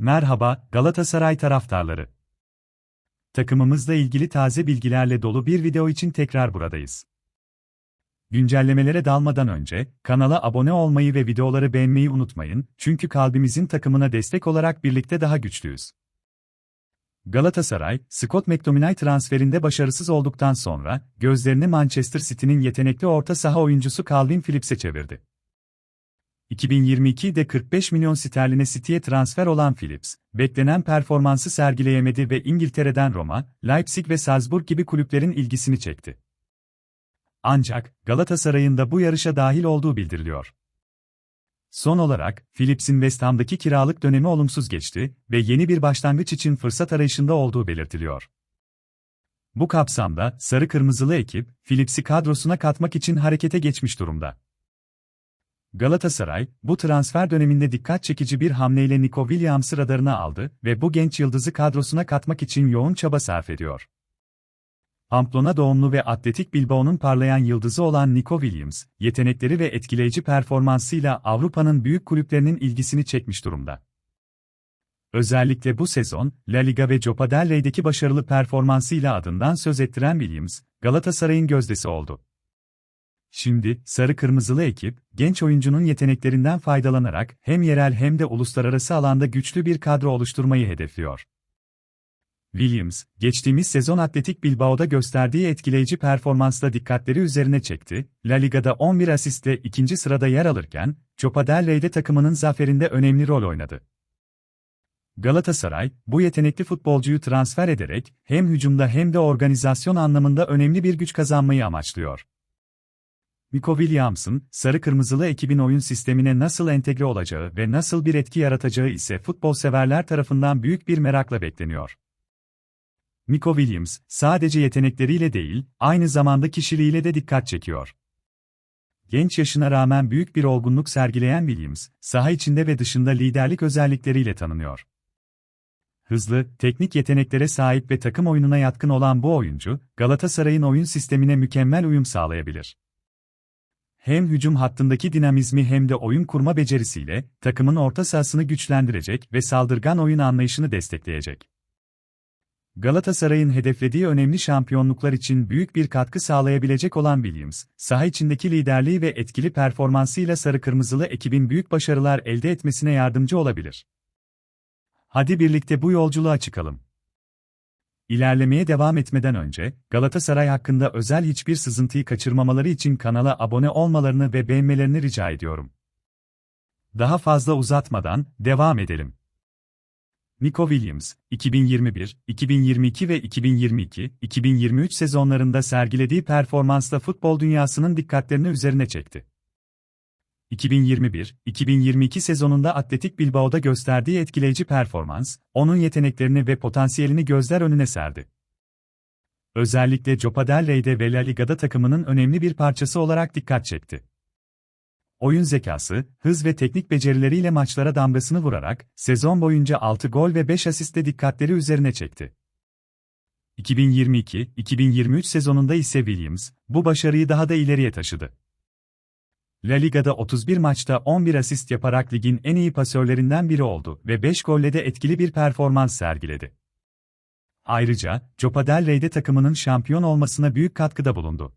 Merhaba Galatasaray taraftarları. Takımımızla ilgili taze bilgilerle dolu bir video için tekrar buradayız. Güncellemelere dalmadan önce kanala abone olmayı ve videoları beğenmeyi unutmayın çünkü kalbimizin takımına destek olarak birlikte daha güçlüyüz. Galatasaray, Scott McTominay transferinde başarısız olduktan sonra gözlerini Manchester City'nin yetenekli orta saha oyuncusu Calvin Phillips'e çevirdi. 2022'de 45 milyon sterline City'ye transfer olan Phillips, beklenen performansı sergileyemedi ve İngiltere'den Roma, Leipzig ve Salzburg gibi kulüplerin ilgisini çekti. Ancak Galatasaray'ın da bu yarışa dahil olduğu bildiriliyor. Son olarak, Phillips'in West Ham'daki kiralık dönemi olumsuz geçti ve yeni bir başlangıç için fırsat arayışında olduğu belirtiliyor. Bu kapsamda sarı kırmızılı ekip, Phillips'i kadrosuna katmak için harekete geçmiş durumda. Galatasaray, bu transfer döneminde dikkat çekici bir hamleyle Nico Williams'ı radarına aldı ve bu genç yıldızı kadrosuna katmak için yoğun çaba sarf ediyor. Pamplona doğumlu ve Atletik Bilbao'nun parlayan yıldızı olan Nico Williams, yetenekleri ve etkileyici performansıyla Avrupa'nın büyük kulüplerinin ilgisini çekmiş durumda. Özellikle bu sezon, La Liga ve Copa del Rey'deki başarılı performansıyla adından söz ettiren Williams, Galatasaray'ın gözdesi oldu. Şimdi, sarı kırmızılı ekip, genç oyuncunun yeteneklerinden faydalanarak hem yerel hem de uluslararası alanda güçlü bir kadro oluşturmayı hedefliyor. Williams, geçtiğimiz sezon Atletik Bilbao'da gösterdiği etkileyici performansla dikkatleri üzerine çekti, La Liga'da 11 asistle ikinci sırada yer alırken, Copa del Rey'de takımının zaferinde önemli rol oynadı. Galatasaray, bu yetenekli futbolcuyu transfer ederek, hem hücumda hem de organizasyon anlamında önemli bir güç kazanmayı amaçlıyor. Nico Williams'ın, sarı-kırmızılı ekibin oyun sistemine nasıl entegre olacağı ve nasıl bir etki yaratacağı ise futbol severler tarafından büyük bir merakla bekleniyor. Nico Williams, sadece yetenekleriyle değil, aynı zamanda kişiliğiyle de dikkat çekiyor. Genç yaşına rağmen büyük bir olgunluk sergileyen Williams, saha içinde ve dışında liderlik özellikleriyle tanınıyor. Hızlı, teknik yeteneklere sahip ve takım oyununa yatkın olan bu oyuncu, Galatasaray'ın oyun sistemine mükemmel uyum sağlayabilir hem hücum hattındaki dinamizmi hem de oyun kurma becerisiyle takımın orta sahasını güçlendirecek ve saldırgan oyun anlayışını destekleyecek. Galatasaray'ın hedeflediği önemli şampiyonluklar için büyük bir katkı sağlayabilecek olan Williams, saha içindeki liderliği ve etkili performansıyla sarı-kırmızılı ekibin büyük başarılar elde etmesine yardımcı olabilir. Hadi birlikte bu yolculuğa çıkalım. İlerlemeye devam etmeden önce, Galatasaray hakkında özel hiçbir sızıntıyı kaçırmamaları için kanala abone olmalarını ve beğenmelerini rica ediyorum. Daha fazla uzatmadan, devam edelim. Nico Williams, 2021, 2022 ve 2022-2023 sezonlarında sergilediği performansla futbol dünyasının dikkatlerini üzerine çekti. 2021-2022 sezonunda Atletik Bilbao'da gösterdiği etkileyici performans, onun yeteneklerini ve potansiyelini gözler önüne serdi. Özellikle Copa del Rey'de ve La Liga'da takımının önemli bir parçası olarak dikkat çekti. Oyun zekası, hız ve teknik becerileriyle maçlara damgasını vurarak, sezon boyunca 6 gol ve 5 asistle dikkatleri üzerine çekti. 2022-2023 sezonunda ise Williams, bu başarıyı daha da ileriye taşıdı. La Liga'da 31 maçta 11 asist yaparak ligin en iyi pasörlerinden biri oldu ve 5 golle de etkili bir performans sergiledi. Ayrıca, Copa del Rey'de takımının şampiyon olmasına büyük katkıda bulundu.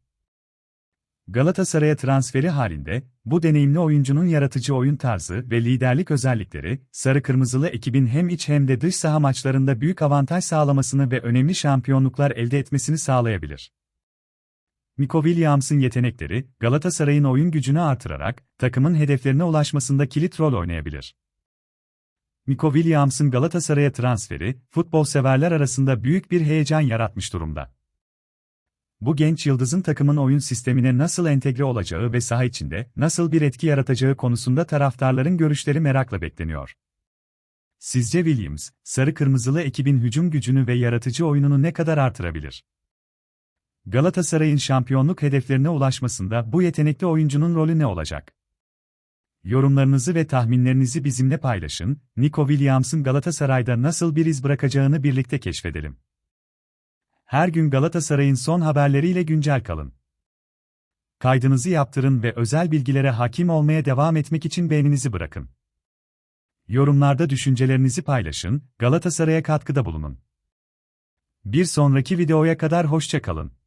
Galatasaray'a transferi halinde, bu deneyimli oyuncunun yaratıcı oyun tarzı ve liderlik özellikleri, sarı-kırmızılı ekibin hem iç hem de dış saha maçlarında büyük avantaj sağlamasını ve önemli şampiyonluklar elde etmesini sağlayabilir. Nico Williams'ın yetenekleri, Galatasaray'ın oyun gücünü artırarak, takımın hedeflerine ulaşmasında kilit rol oynayabilir. Nico Williams'ın Galatasaray'a transferi, futbol severler arasında büyük bir heyecan yaratmış durumda. Bu genç yıldızın takımın oyun sistemine nasıl entegre olacağı ve saha içinde nasıl bir etki yaratacağı konusunda taraftarların görüşleri merakla bekleniyor. Sizce Williams, sarı-kırmızılı ekibin hücum gücünü ve yaratıcı oyununu ne kadar artırabilir? Galatasaray'ın şampiyonluk hedeflerine ulaşmasında bu yetenekli oyuncunun rolü ne olacak? Yorumlarınızı ve tahminlerinizi bizimle paylaşın. Nico Williams'ın Galatasaray'da nasıl bir iz bırakacağını birlikte keşfedelim. Her gün Galatasaray'ın son haberleriyle güncel kalın. Kaydınızı yaptırın ve özel bilgilere hakim olmaya devam etmek için beğeninizi bırakın. Yorumlarda düşüncelerinizi paylaşın, Galatasaray'a katkıda bulunun. Bir sonraki videoya kadar hoşça kalın.